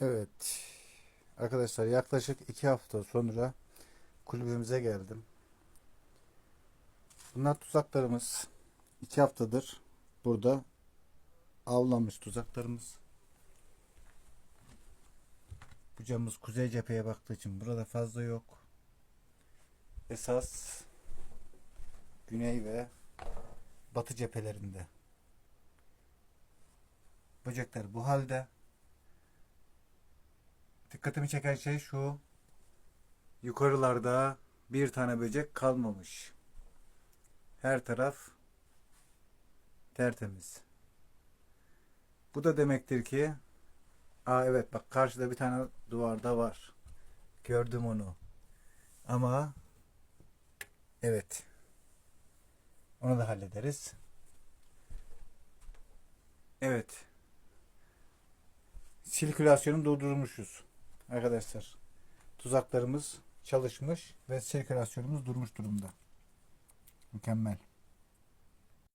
Evet. Arkadaşlar yaklaşık iki hafta sonra kulübümüze geldim. Bunlar tuzaklarımız. iki haftadır burada avlanmış tuzaklarımız. Bu camımız kuzey cepheye baktığı için burada fazla yok. Esas güney ve batı cephelerinde. Böcekler bu halde. Dikkatimi çeken şey şu. Yukarılarda bir tane böcek kalmamış. Her taraf tertemiz. Bu da demektir ki Aa evet bak karşıda bir tane duvarda var. Gördüm onu. Ama evet. Onu da hallederiz. Evet. Sirkülasyonu durdurmuşuz. Arkadaşlar. Tuzaklarımız çalışmış ve sirkülasyonumuz durmuş durumda. Mükemmel.